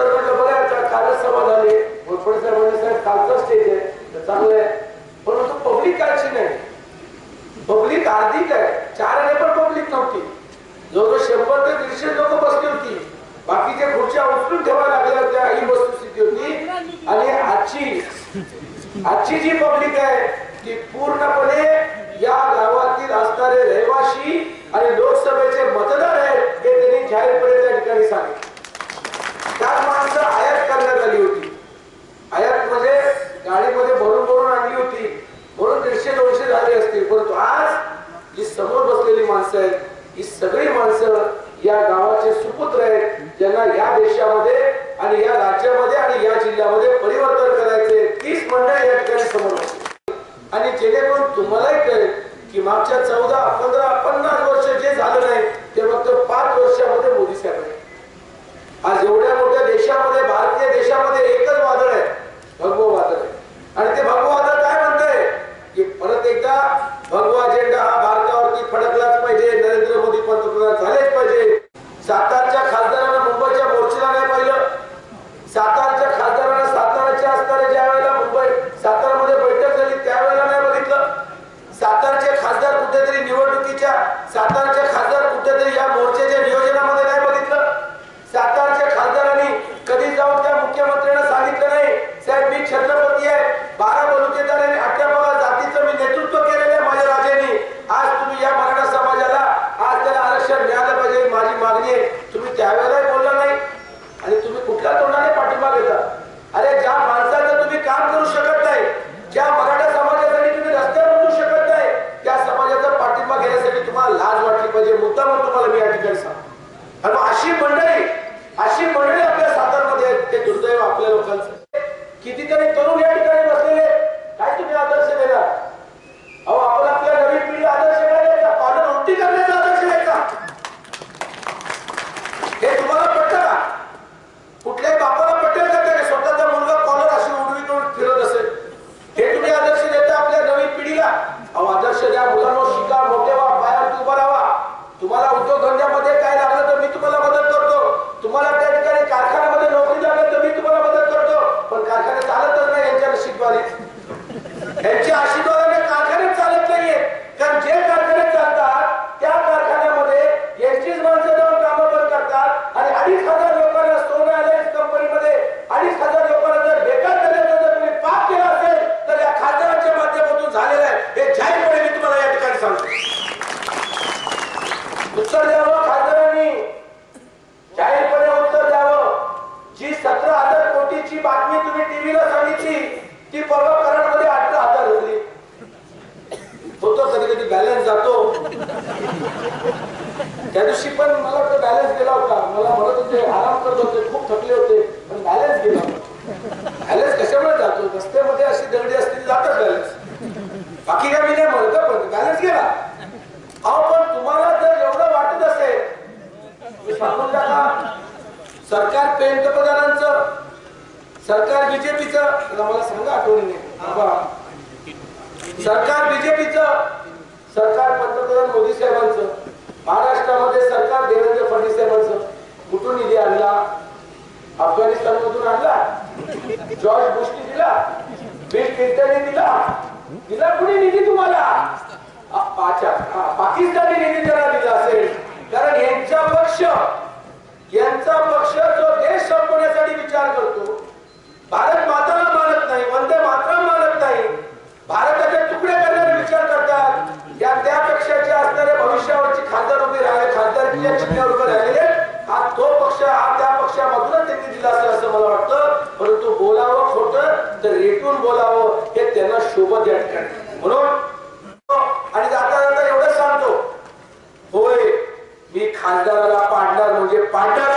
Sir म्हटलं आता कालच सभा झाली घोरपडे साहेब म्हणजे साहेब स्टेज आहे तर चांगलं आहे. परंतु पब्लिक कालची नाही. पब्लिक अधिक आहे. चार आणि पण पब्लिक नव्हती. जवळजवळ शंभर ते दीडशे लोक बसली होती. बाकीच्या खुर्च्या उचलून ठेवायला लागल्या होत्या ही वस्तुस्थिती होती. आणि आजची आजची जी पब्लिक आहे ती पूर्णपणे या गावातील असणारे रहिवासी आणि लोकसभेचे मत आहेत हे त्यांनी जाहीरपणे त्या ठिकाणी सांगितले त्यात माणसं आयात करण्यात आली होती आयात म्हणजे गाडीमध्ये भरून भरून आणली होती म्हणून दीडशे दोनशे झाले असतील परंतु आज जी समोर बसलेली माणसं आहेत ही सगळी माणसं या गावाचे सुपुत्र त्यांना या देशामध्ये आणि या राज्यामध्ये आणि या जिल्ह्यामध्ये परिवर्तन करायचे तीस मंडळी या ठिकाणी समोर आणि जेणेकरून तुम्हालाही कळेल की मागच्या चौदा पंधरा पन्नास वर्ष जे झालं नाही तुम्हाला लाज वाटली पाहिजे मुद्दा म्हणून तुम्हाला मी या ठिकाणी सांगतो. आणि अशी मंडळी अशी मंडळी आपल्या सातारमध्ये आहेत ते दुर्दैव आपल्या लोकांचं कितीतरी तरुण या ठिकाणी बसलेले काय तुम्ही आदर्श देणार? यांच्या त्यांची अशी आशीर्वादाने कारखाने चालत नाहीये. कारण जे कारखाने चालतात त्या कारखान्यामध्ये यांचीच माणसं जाऊन कामं बंद करतात आणि अडीच हजार लोकांना सोनं अलायन्स कंपनीमध्ये. अडीच हजार लोकांना जर बेकार झाल्याचं जर तुम्ही पाप केला असेल तर या खासदारांच्या माध्यमातून झालेलं आहे. हे जाहीरपणे मी तुम्हाला या ठिकाणी सांगतो. उत्तर द्यावं? ती परवा कराडमध्ये अठरा हजार होती होतो कधी कधी बॅलन्स जातो. त्या दिवशी पण मला वाटतं बॅलन्स गेला होता. मला म्हणत होते आराम करत होते खूप थकले होते पण बॅलन्स गेला बॅलन्स कशामुळे जातो? रस्त्यामध्ये अशी दगडी असतील जातात बॅलन्स बाकी काय मी नाही म्हणत पण बॅलन्स गेला. अहो पण तुम्हाला जर एवढं वाटत असेल सांगून टाका. सरकार पंतप्रधानांचं सरकार बीजेपीचं मला सांगा आठवणीने बाबा सरकार बीजेपीचं सरकार पंतप्रधान मोदी साहेबांचं महाराष्ट्रामध्ये सरकार देवेंद्र फडणवीस साहेबांचं कुठून निधी आणला? अफगाणिस्तान मधून आणला? जॉर्ज बुशनी दिला? बिल क्लिंटनने दिला? दिला कुणी निधी तुम्हाला? हा, पाकिस्तानी निधी जरा दिला असेल. कारण यांचा पक्ष यांचा पक्ष जो देश संपवण्यासाठी विचार करतो. तर रेटून बोलावं हे त्यांना शोभत या ठिकाणी. म्हणून आणि जाता जाता एवढंच सांगतो होय मी खासदाराला पांढरा म्हणजे पांढर